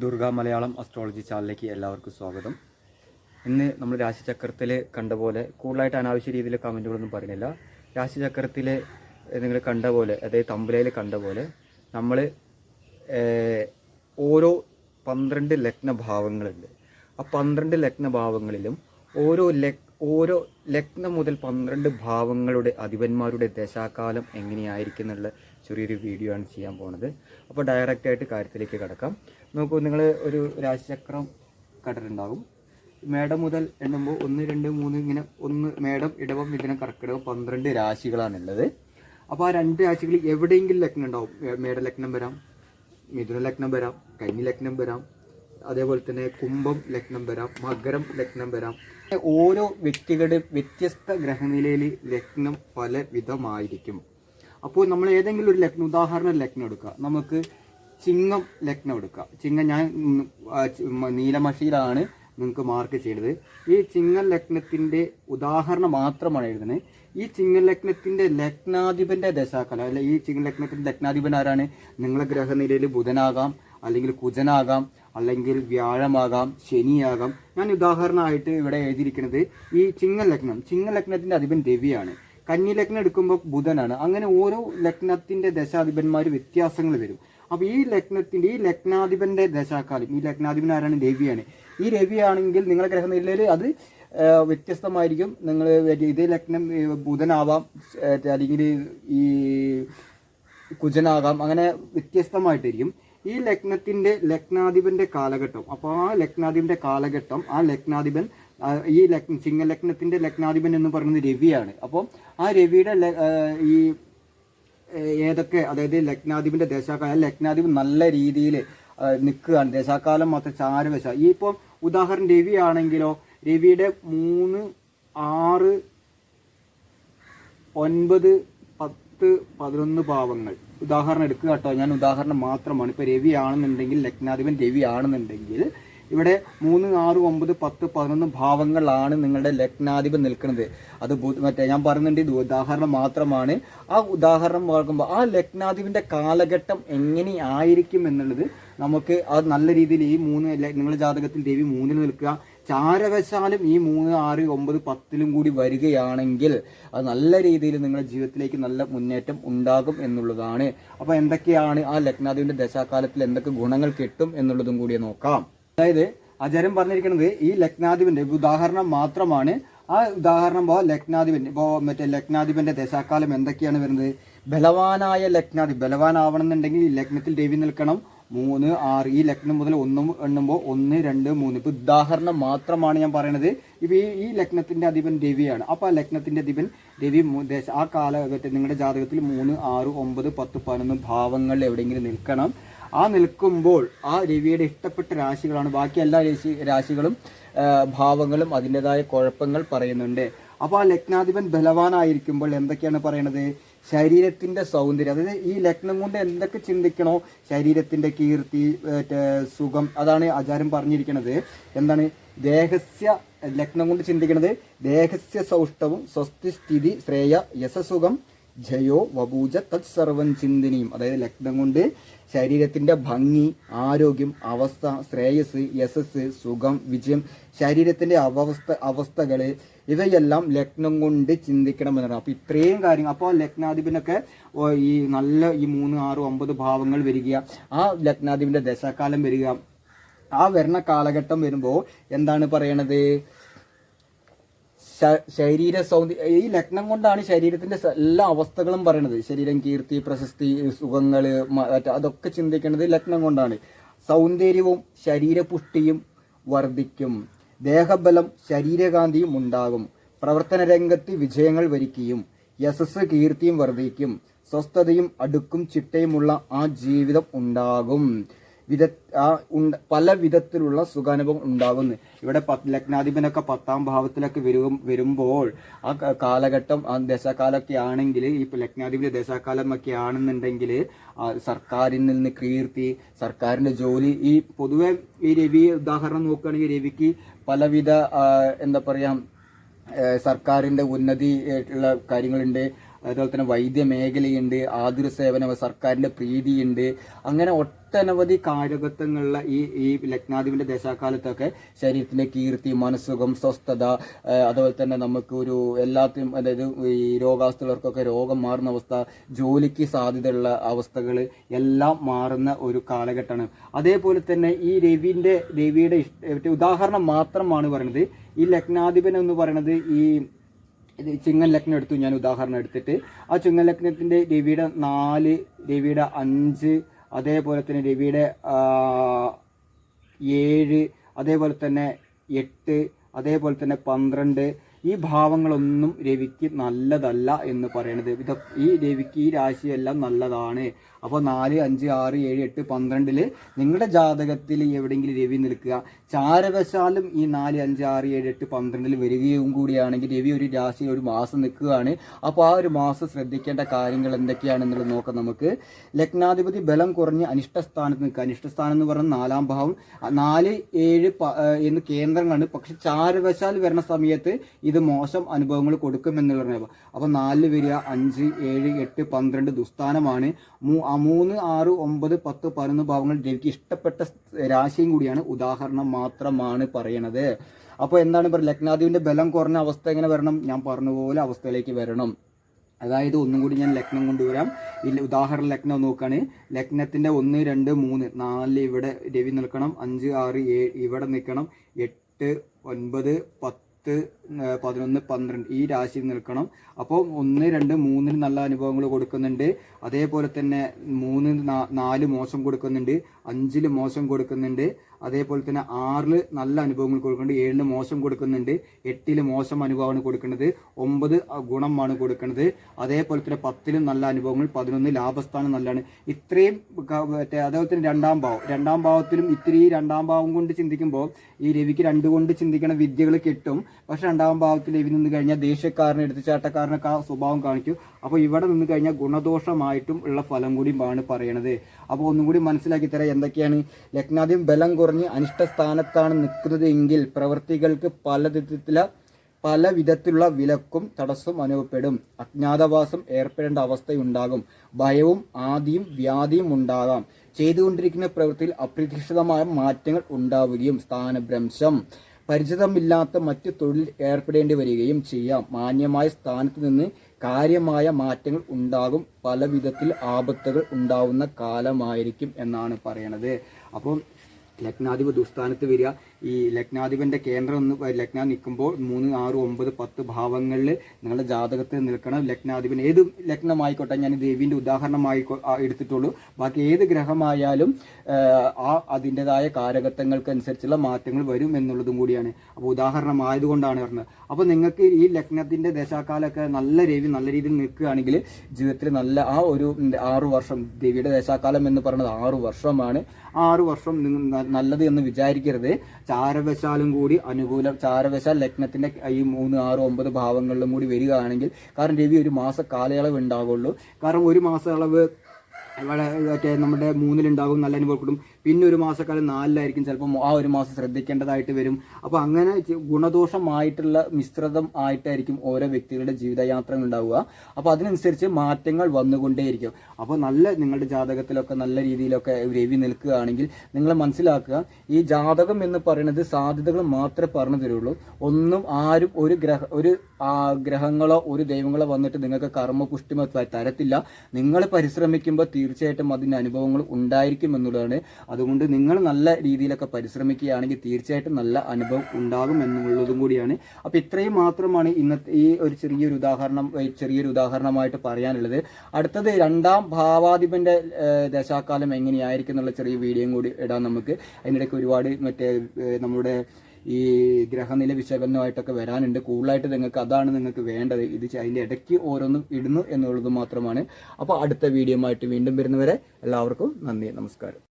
Durga Malayalam astrology ചാനലിലേക്ക് എല്ലാവർക്കും സ്വാഗതം. ഇന്ന് നമ്മൾ രാശിചക്രത്തിൽ കണ്ട പോലെ കൂടുതലായിട്ട് അനാവശ്യ രീതിയിൽ കമന്റുകളൊന്നും പറയുന്നില്ല. രാശിചക്രത്തിൽ നിങ്ങൾ കണ്ട പോലെ അതായത് തമ്പലയിൽ കണ്ട പോലെ നമ്മൾ ഓരോ പന്ത്രണ്ട് ലഗ്നഭാവങ്ങളുണ്ട് ആ പന്ത്രണ്ട് ലഗ്നഭാവങ്ങളിലും ഓരോ ലഗ് ഓരോ ലഗ്നം മുതൽ പന്ത്രണ്ട് ഭാവങ്ങളുടെ അധിപന്മാരുടെ ദശാകാലം എങ്ങനെയായിരിക്കും എന്നുള്ള ചെറിയൊരു വീഡിയോ ആണ് ചെയ്യാൻ പോണത്. അപ്പോൾ ഡയറക്റ്റായിട്ട് കാര്യത്തിലേക്ക് കിടക്കാം. നോക്കൂ നിങ്ങൾ ഒരു രാശിചക്രം കണ്ടിട്ടുണ്ടാകും മേടം മുതൽ എണ്ണുമ്പോൾ ഒന്ന് രണ്ട് മൂന്ന് ഇങ്ങനെ ഒന്ന് മേടം ഇടവം മിഥുനം കർക്കിടകം പന്ത്രണ്ട് രാശികളാണുള്ളത്. അപ്പോൾ ആ രണ്ട് രാശികളിൽ എവിടെയെങ്കിലും ലഗ്നം ഉണ്ടാവും. മേട ലഗ്നം വരാം മിഥുന ലഗ്നം വരാം കന്നി ലഗ്നം വരാം അതേപോലെ തന്നെ കുംഭം ലഗ്നം വരാം മകരം ലഗ്നം വരാം. ഓരോ വ്യക്തികളുടെ വ്യത്യസ്ത ഗ്രഹനിലയിൽ ലഗ്നം പല വിധമായിരിക്കും അപ്പോൾ നമ്മൾ ഏതെങ്കിലും ഒരു ലഗ്നം ഉദാഹരണം ലഗ്നം എടുക്കുക. നമുക്ക് ചിങ്ങം ലഗ്നം എടുക്കുക ചിങ്ങം ഞാൻ നീലമഷിയിലാണ് നിങ്ങൾക്ക് മാർക്ക് ചെയ്തത്. ഈ ചിങ്ങം ലഗ്നത്തിന്റെ ഉദാഹരണം മാത്രമാണ് എഴുതുന്നത്. ഈ ചിങ്ങം ലഗ്നത്തിന്റെ ലഗ്നാധിപന്റെ ദശാകാലം അല്ല ഈ ചിങ്ങം ലഗ്നത്തിന്റെ ലഗ്നാധിപൻ ആരാണ്? നിങ്ങളെ ഗ്രഹനിലയിൽ ബുധനാകാം അല്ലെങ്കിൽ കുജനാകാം അല്ലെങ്കിൽ വ്യാഴമാകാം ശനിയാകാം. ഞാൻ ഉദാഹരണമായിട്ട് ഇവിടെ എഴുതിയിരിക്കുന്നത് ഈ ചിങ്ങൽ ലഗ്നം. ചിങ്ങൽ ലഗ്നത്തിന്റെ അധിപൻ രവിയാണ്. കന്നി ലഗ്നം എടുക്കുമ്പോൾ ബുധനാണ്. അങ്ങനെ ഓരോ ലഗ്നത്തിന്റെ ദശാധിപന്മാർ വ്യത്യാസങ്ങൾ വരും. അപ്പൊ ഈ ലഗ്നത്തിന്റെ ഈ ലഗ്നാധിപന്റെ ദശാകാലം ഈ ലഗ്നാധിപൻ ആരാണ്? രവിയാണ്. ഈ രവിയാണെങ്കിൽ നിങ്ങളുടെ ഗ്രഹനിലയിൽ അത് വ്യത്യസ്തമായിരിക്കും. നിങ്ങൾ ഇതേ ലഗ്നം ബുധനാവാം അല്ലെങ്കിൽ ഈ കുജനാകാം അങ്ങനെ വ്യത്യസ്തമായിട്ടിരിക്കും ഈ ലഗ്നത്തിന്റെ ലഗ്നാധിപന്റെ കാലഘട്ടം. അപ്പോൾ ആ ലഗ്നാധിപന്റെ കാലഘട്ടം ആ ലഗ്നാധിപൻ ഈ ലഗ്ന ചിങ്ങ ലഗ്നത്തിന്റെ ലഗ്നാധിപൻ എന്ന് പറയുന്നത് രവിയാണ്. അപ്പം ആ രവിയുടെ ഈ ഏതൊക്കെ അതായത് ലഗ്നാധിപന്റെ ദേശാകാലം ലഗ്നാധിപൻ നല്ല രീതിയിൽ നിൽക്കുകയാണ്. ദേശാകാലം മാത്രം ചാരവശ ഈ ഇപ്പം ഉദാഹരണം രവി ആണെങ്കിലോ രവിയുടെ മൂന്ന് ആറ് ഒൻപത് പത്ത് പതിനൊന്ന് ഭാവങ്ങൾ. ഉദാഹരണം എടുക്കുക കേട്ടോ. ഞാൻ ഉദാഹരണം മാത്രമാണ്. ഇപ്പൊ രവി ആണെന്നുണ്ടെങ്കിൽ ലഗ്നാധിപൻ രവി ആണെന്നുണ്ടെങ്കിൽ ഇവിടെ മൂന്ന് ആറ് ഒമ്പത് പത്ത് പതിനൊന്ന് ഭാവങ്ങളാണ് നിങ്ങളുടെ ലഗ്നാധിപൻ നിൽക്കുന്നത്. അത് മറ്റേ ഞാൻ പറയുന്നുണ്ട് ഇത് ഉദാഹരണം മാത്രമാണ്. ആ ഉദാഹരണം നോക്കുമ്പോൾ ആ ലഗ്നാധിപന്റെ കാലഘട്ടം എങ്ങനെ ആയിരിക്കും എന്നുള്ളത് നമുക്ക് അത് നല്ല രീതിയിൽ ഈ മൂന്ന് നിങ്ങളുടെ ജാതകത്തിൽ ദേവി മൂന്നിൽ നിൽക്കുക. ചാരവശാലും ഈ മൂന്ന് ആറ് ഒമ്പത് പത്തിലും കൂടി വരികയാണെങ്കിൽ അത് നല്ല രീതിയിൽ നിങ്ങളുടെ ജീവിതത്തിലേക്ക് നല്ല മുന്നേറ്റം ഉണ്ടാകും എന്നുള്ളതാണ്. അപ്പോൾ എന്തൊക്കെയാണ് ആ ലഗ്നാധിപന്റെ ദശാകാലത്തിൽ എന്തൊക്കെ ഗുണങ്ങൾ കിട്ടും എന്നുള്ളതും കൂടി നോക്കാം. അതായത് ആചാര്യം പറഞ്ഞിരിക്കുന്നത് ഈ ലഗ്നാധിപന്റെ ഉദാഹരണം മാത്രമാണ്. ആ ഉദാഹരണം പോ ലഗ്നാധിപൻ ഇപ്പോ മറ്റേ ലഗ്നാധിപന്റെ ദശാകാലം എന്തൊക്കെയാണ് വരുന്നത്? ബലവാനായ ലഗ്നാധി ബലവാനാവണമെന്നുണ്ടെങ്കിൽ ലഗ്നത്തിൽ ദേവി നിൽക്കണം. മൂന്ന് ആറ് ഈ ലഗ്നം മുതൽ ഒന്നും എണ്ണുമ്പോൾ ഒന്ന് രണ്ട് മൂന്ന്. ഇപ്പൊ ഉദാഹരണം മാത്രമാണ് ഞാൻ പറയണത്. ഇപ്പൊ ഈ ഈ ലഗ്നത്തിന്റെ അധിപൻ ദേവിയാണ് അപ്പൊ ആ ലഗ്നത്തിന്റെ അധിപൻ ദേവി ആ കാലഘട്ടത്തിൽ നിങ്ങളുടെ ജാതകത്തിൽ മൂന്ന് ആറ് ഒമ്പത് പത്ത് പതിനൊന്ന് ഭാവങ്ങളിൽ എവിടെയെങ്കിലും നിൽക്കണം. ആ നിൽക്കുമ്പോൾ ആ രവിയുടെ ഇഷ്ടപ്പെട്ട രാശികളാണ്. ബാക്കി എല്ലാ രാശി രാശികളും ഭാവങ്ങളും അതിന്റെതായ കുഴപ്പങ്ങൾ പറയുന്നുണ്ട്. അപ്പോൾ ആ ലഗ്നാധിപൻ ബലവാനായിരിക്കുമ്പോൾ എന്തൊക്കെയാണ് പറയണത്? ശരീരത്തിന്റെ സൗന്ദര്യം. അതായത് ഈ ലഗ്നം കൊണ്ട് എന്തൊക്കെ ചിന്തിക്കണോ? ശരീരത്തിന്റെ കീർത്തി സുഖം അതാണ് ആചാരം പറഞ്ഞിരിക്കുന്നത് എന്താണ്? ദേഹസ്യ ലഗ്നം കൊണ്ട് ചിന്തിക്കുന്നത് ദേഹസ്യ സൗഷ്ടവും സ്വസ്തി സ്ഥിതി ശ്രേയ യശസുഖം ജയോ വപൂജ തത് ചിന്തിനിയും അതായത് ലഗ്നം കൊണ്ട് ശരീരത്തിന്റെ ഭംഗി ആരോഗ്യം അവസ്ഥ ശ്രേയസ് യശസ് സുഖം വിജയം ശരീരത്തിന്റെ അവസ്ഥ അവസ്ഥകൾ ഇവയെല്ലാം ലഗ്നം കൊണ്ട് ചിന്തിക്കണം എന്നാണ് അപ്പൊ ഇത്രയും കാര്യങ്ങൾ. അപ്പോൾ ലഗ്നാധിപനൊക്കെ ഈ നല്ല ഈ മൂന്ന് ആറ് ഒമ്പത് ഭാവങ്ങൾ വരിക. ആ ലഗ്നാധിപന്റെ ദശാകാലം വരിക. ആ വരണ കാലഘട്ടം വരുമ്പോൾ എന്താണ് പറയണത്? ശരീര സൗന്ദര്യം ഈ ലഗ്നം കൊണ്ടാണ് ശരീരത്തിന്റെ എല്ലാ അവസ്ഥകളും പറയണത് ശരീരം കീർത്തി പ്രശസ്തി സുഖങ്ങൾ അതൊക്കെ ചിന്തിക്കുന്നത് ലഗ്നം കൊണ്ടാണ്. സൗന്ദര്യവും ശരീരപുഷ്ടിയും വർദ്ധിക്കും. ദേഹബലം ശരീരകാന്തിയും ഉണ്ടാകും. പ്രവർത്തന രംഗത്ത് വിജയങ്ങൾ വരിക്കുകയും യശസ് കീർത്തിയും വർദ്ധിക്കും. സ്വസ്ഥതയും അടുക്കും ചിട്ടയുമുള്ള ആ ജീവിതം ഉണ്ടാകും. വിധ ആ ഉണ്ട പല വിധത്തിലുള്ള സുഖാനുഭവം ഉണ്ടാകുന്നു ഇവിടെ ലഗ്നാധിപനൊക്കെ പത്താം ഭാവത്തിലൊക്കെ വരും വരുമ്പോൾ ആ കാലഘട്ടം ആ ദശാകാലമൊക്കെ ആണെങ്കിൽ ഇപ്പൊ ലഗ്നാധിപന് ദശാകാലം ഒക്കെ ആണെന്നുണ്ടെങ്കിൽ സർക്കാരിൽ നിന്ന് കീർത്തി സർക്കാരിന്റെ ജോലി ഈ പൊതുവെ ഈ രവി ഉദാഹരണം നോക്കുകയാണെങ്കിൽ രവിക്ക് പലവിധ എന്താ പറയാ സർക്കാരിന്റെ ഉന്നതി ആയിട്ടുള്ള കാര്യങ്ങളുണ്ട്. അതുപോലെ തന്നെ വൈദ്യ മേഖലയുണ്ട് ആതുര സേവന സർക്കാരിന്റെ പ്രീതിയുണ്ട്. അങ്ങനെ ഒട്ടനവധി കാര്യകത്വങ്ങളുള്ള ഈ ഈ ലഗ്നാധിപന്റെ ദശാകാലത്തൊക്കെ ശരീരത്തിന്റെ കീർത്തി മനസ്സുഖം സ്വസ്ഥത അതുപോലെ തന്നെ നമുക്ക് ഒരു എല്ലാത്തിനും അതായത് ഈ രോഗാവസ്ഥകൾക്കൊക്കെ രോഗം മാറുന്ന അവസ്ഥ ജോലിക്ക് സാധ്യതയുള്ള അവസ്ഥകൾ എല്ലാം മാറുന്ന ഒരു കാലഘട്ടമാണ്. അതേപോലെ തന്നെ ഈ രവിന്റെ രവിയുടെ ഉദാഹരണം മാത്രമാണ് പറയുന്നത്. ഈ ലഗ്നാധിപൻ എന്ന് പറയുന്നത് ഈ ചിങ്ങൻ ലഗ്നം എടുത്തു ഞാൻ ഉദാഹരണം എടുത്തിട്ട്. ആ ചിങ്ങൻ ലഗ്നത്തിന്റെ രവിയുടെ നാല് രവിയുടെ അഞ്ച് അതേപോലെ തന്നെ രവിയുടെ ഏഴ് അതേപോലെ തന്നെ എട്ട് അതേപോലെ തന്നെ പന്ത്രണ്ട്. ഈ ഭാവങ്ങളൊന്നും രവിക്ക് നല്ലതല്ല എന്ന് പറയണത്. ഇത് ഈ രവിക്ക് ഈ രാശിയെല്ലാം നല്ലതാണ്. അപ്പോൾ നാല് അഞ്ച് ആറ് ഏഴ് എട്ട് പന്ത്രണ്ടിൽ നിങ്ങളുടെ ജാതകത്തിൽ എവിടെയെങ്കിലും രവി നിൽക്കുക. ചാരവശാലും ഈ നാല് അഞ്ച് ആറ് ഏഴ് എട്ട് പന്ത്രണ്ടിൽ വരികയും കൂടിയാണെങ്കിൽ രവി ഒരു രാശിയിൽ ഒരു മാസം നിൽക്കുകയാണ്. അപ്പോൾ ആ ഒരു മാസം ശ്രദ്ധിക്കേണ്ട കാര്യങ്ങൾ എന്തൊക്കെയാണെന്നുള്ളത് നോക്കാം നമുക്ക്. ലഗ്നാധിപതി ബലം കുറഞ്ഞ് അനിഷ്ടസ്ഥാനത്ത് നിൽക്കുക. അനിഷ്ടസ്ഥാനം എന്ന് പറഞ്ഞാൽ നാലാം ഭാവം. നാല് ഏഴ് എന്ന് കേന്ദ്രങ്ങളാണ്. പക്ഷെ ചാരവശാൽ വരുന്ന സമയത്ത് ഇത് മോശം അനുഭവങ്ങൾ കൊടുക്കുമെന്നുള്ള അപ്പോൾ നാലിൽ വരിക അഞ്ച് ഏഴ് എട്ട് പന്ത്രണ്ട് ദുസ്ഥാനമാണ്. മൂ- മൂന്ന് ആറ് ഒമ്പത് പത്ത് പതിനൊന്ന് ഭാവങ്ങൾ എനിക്ക് ഇഷ്ടപ്പെട്ട രാശിയും കൂടിയാണ്. ഉദാഹരണം മാത്രമാണ് പറയണത്. അപ്പോൾ എന്താണ് പറയുക ലഗ്നാധിപന്റെ ബലം കുറഞ്ഞ അവസ്ഥ എങ്ങനെ വരണം? ഞാൻ പറഞ്ഞ പോലെ അവസ്ഥയിലേക്ക് വരണം. അതായത് ഒന്നും കൂടി ഞാൻ ലഗ്നം കൊണ്ടുവരാം. ഈ ഉദാഹരണ ലഗ്നം നോക്കുകയാണ് ലഗ്നത്തിന്റെ ഒന്ന് രണ്ട് മൂന്ന് നാല് ഇവിടെ രവി നിൽക്കണം. അഞ്ച് ആറ് ഏഴ് ഇവിടെ നിൽക്കണം. എട്ട് ഒൻപത് പത്ത് ഏഹ് പതിനൊന്ന് പന്ത്രണ്ട് ഈ രാശിയിൽ നിൽക്കണം. അപ്പോൾ ഒന്ന് രണ്ട് മൂന്നിന് നല്ല അനുഭവങ്ങൾ കൊടുക്കുന്നുണ്ട്. അതേപോലെ തന്നെ മൂന്ന് നാല് മോശം കൊടുക്കുന്നുണ്ട്. അഞ്ചിൽ മോശം കൊടുക്കുന്നുണ്ട്. അതേപോലെ തന്നെ ആറിൽ നല്ല അനുഭവങ്ങൾ കൊടുക്കുന്നുണ്ട് ഏഴിന് മോശം കൊടുക്കുന്നുണ്ട് എട്ടിൽ മോശം അനുഭവമാണ് കൊടുക്കുന്നത് ഒമ്പത് ഗുണമാണ് കൊടുക്കുന്നത്. അതേപോലെ തന്നെ പത്തിലും നല്ല അനുഭവങ്ങൾ പതിനൊന്ന് ലാഭസ്ഥാനം നല്ലതാണ്. ഇത്രയും അതേപോലെ തന്നെ രണ്ടാം ഭാവം. രണ്ടാം ഭാവത്തിലും ഇത്തിരി രണ്ടാം ഭാവം കൊണ്ട് ചിന്തിക്കുമ്പോൾ ഈ രവിക്ക് രണ്ട് കൊണ്ട് ചിന്തിക്കണ വിദ്യകൾ കിട്ടും. പക്ഷെ രണ്ടാം ഭാവത്തിൽ രവി നിന്ന് കഴിഞ്ഞാൽ ദേഷ്യക്കാരനെ എടുത്തുചാട്ടക്കാരനൊക്കെ ആ സ്വഭാവം കാണിക്കും. അപ്പോൾ ഇവിടെ നിന്ന് കഴിഞ്ഞാൽ ഗുണദോഷമായിട്ടും ഉള്ള ഫലം കൂടിയാണ് പറയണത്. അപ്പോൾ ഒന്നും കൂടി മനസ്സിലാക്കി തരാം എന്തൊക്കെയാണ്. ലഗ്നാദ്യം ബലം കുറഞ്ഞ് അനിഷ്ടസ്ഥാനത്താണ് നിൽക്കുന്നത് എങ്കിൽ പ്രവൃത്തികൾക്ക് പല വിധത്തില പല വിധത്തിലുള്ള വിലക്കും തടസ്സവും അനുഭവപ്പെടും. അജ്ഞാതവാസം ഏർപ്പെടേണ്ട അവസ്ഥയുണ്ടാകും. ഭയവും ആദിയും വ്യാധിയും ഉണ്ടാകാം. ചെയ്തുകൊണ്ടിരിക്കുന്ന പ്രവൃത്തിയിൽ അപ്രതീക്ഷിതമായ മാറ്റങ്ങൾ ഉണ്ടാവുകയും സ്ഥാനഭ്രംശം പരിചിതമില്ലാത്ത മറ്റ് തൊഴിൽ ഏർപ്പെടേണ്ടി വരികയും ചെയ്യാം. മാന്യമായ സ്ഥാനത്ത് നിന്ന് കാര്യമായ മാറ്റങ്ങൾ ഉണ്ടാകും. പല വിധത്തിൽ ആപത്തുകൾ ഉണ്ടാവുന്ന കാലമായിരിക്കും എന്നാണ് പറയണത്. അപ്പം ലഗ്നാധിപ ദുസ്ഥാനത്ത് വരിക. ഈ ലഗ്നാധിപന്റെ കേന്ദ്രം ഒന്ന് ലഗ്ന നിൽക്കുമ്പോൾ മൂന്ന് ആറ് ഒമ്പത് പത്ത് ഭാവങ്ങളിൽ നിങ്ങളുടെ ജാതകത്തിൽ നിൽക്കണം. ലഗ്നാധിപൻ ഏത് ലഗ്നമായിക്കോട്ടെ ഞാൻ ദേവീന്റെ ഉദാഹരണമായി എടുത്തിട്ടുള്ളൂ. ബാക്കി ഏത് ഗ്രഹമായാലും ആ, അതിന്റെതായ കാരകത്വങ്ങൾക്കനുസരിച്ചുള്ള മാറ്റങ്ങൾ വരും എന്നുള്ളതും കൂടിയാണ്. അപ്പോൾ ഉദാഹരണമായതുകൊണ്ടാണ് പറഞ്ഞത്. അപ്പോൾ നിങ്ങൾക്ക് ഈ ലഗ്നത്തിന്റെ ദശാക്കാലമൊക്കെ നല്ല രീതി നല്ല രീതിയിൽ നിൽക്കുകയാണെങ്കിൽ ജീവിതത്തിൽ നല്ല ആ ഒരു ആറു വർഷം ദേവിയുടെ ദശാകാലം എന്ന് പറയുന്നത് ആറു വർഷമാണ്. ആറു വർഷം നിങ്ങൾ നല്ലത് എന്ന് വിചാരിക്കരുത്. ചാരവശാലും കൂടി അനുകൂല ചാരവശാൽ ലഗ്നത്തിന്റെ ഈ മൂന്ന് ആറ് ഒമ്പത് ഭാവങ്ങളിലും കൂടി വരികയാണെങ്കിൽ കാരണം രവി ഒരു മാസ കാലയളവ് ഉണ്ടാകുള്ളൂ കാരണം ഒരു മാസയളവ് ഇവിടെ മറ്റേ നമ്മുടെ മൂന്നിലുണ്ടാകും നല്ല അനുഭവം കൊടുക്കും പിന്നെ ഒരു മാസക്കാലം നാലിലായിരിക്കും ചിലപ്പോൾ ആ ഒരു മാസം ശ്രദ്ധിക്കേണ്ടതായിട്ട് വരും. അപ്പോൾ അങ്ങനെ ഗുണദോഷമായിട്ടുള്ള മിശ്രിതം ആയിട്ടായിരിക്കും ഓരോ വ്യക്തികളുടെ ജീവിതയാത്ര ഉണ്ടാവുക. അപ്പോൾ അതിനനുസരിച്ച് മാറ്റങ്ങൾ വന്നുകൊണ്ടേയിരിക്കും. അപ്പോൾ നല്ല നിങ്ങളുടെ ജാതകത്തിലൊക്കെ നല്ല രീതിയിലൊക്കെ രവി നിൽക്കുകയാണെങ്കിൽ നിങ്ങൾ മനസ്സിലാക്കുക ഈ ജാതകം എന്ന് പറയുന്നത് സാധ്യതകൾ മാത്രമേ പറഞ്ഞു തരുള്ളൂ. ഒന്നും ആരും ഒരു ഗ്രഹ ഒരു ഗ്രഹങ്ങളോ ഒരു ദൈവങ്ങളോ വന്നിട്ട് നിങ്ങൾക്ക് കർമ്മപുഷ്ടിമ തരത്തില്ല. നിങ്ങൾ പരിശ്രമിക്കുമ്പോൾ തീർച്ചയായിട്ടും അതിന്റെ അനുഭവങ്ങൾ ഉണ്ടായിരിക്കും എന്നുള്ളതാണ് അതുകൊണ്ട് നിങ്ങൾ നല്ല രീതിയിലൊക്കെ പരിശ്രമിക്കുകയാണെങ്കിൽ തീർച്ചയായിട്ടും നല്ല അനുഭവം ഉണ്ടാകും എന്നുള്ളതും കൂടിയാണ്. അപ്പോൾ ഇത്രയും മാത്രമാണ് ഇന്നത്തെ ഈ ഒരു ചെറിയൊരു ഉദാഹരണം ചെറിയൊരു ഉദാഹരണമായിട്ട് പറയാനുള്ളത്. അടുത്തത് രണ്ടാം ഭാവാധിപന്റെ ദശാകാലം എങ്ങനെയായിരിക്കും എന്നുള്ള ചെറിയ വീഡിയോയും കൂടി ഇടാൻ നമുക്ക്. അതിനിടയ്ക്ക് ഒരുപാട് മറ്റേ നമ്മുടെ ഈ ഗ്രഹനില വിശകലനമായിട്ടൊക്കെ വരാനുണ്ട്. കൂടുതലായിട്ട് നിങ്ങൾക്ക് അതാണ് നിങ്ങൾക്ക് വേണ്ടത്. ഇത് അതിന്റെ ഇടയ്ക്ക് ഓരോന്നും ഇടുന്നു എന്നുള്ളത് മാത്രമാണ്. അപ്പോൾ അടുത്ത വീഡിയോ ആയിട്ട് വീണ്ടും വരുന്നവരെ എല്ലാവർക്കും നന്ദി നമസ്കാരം.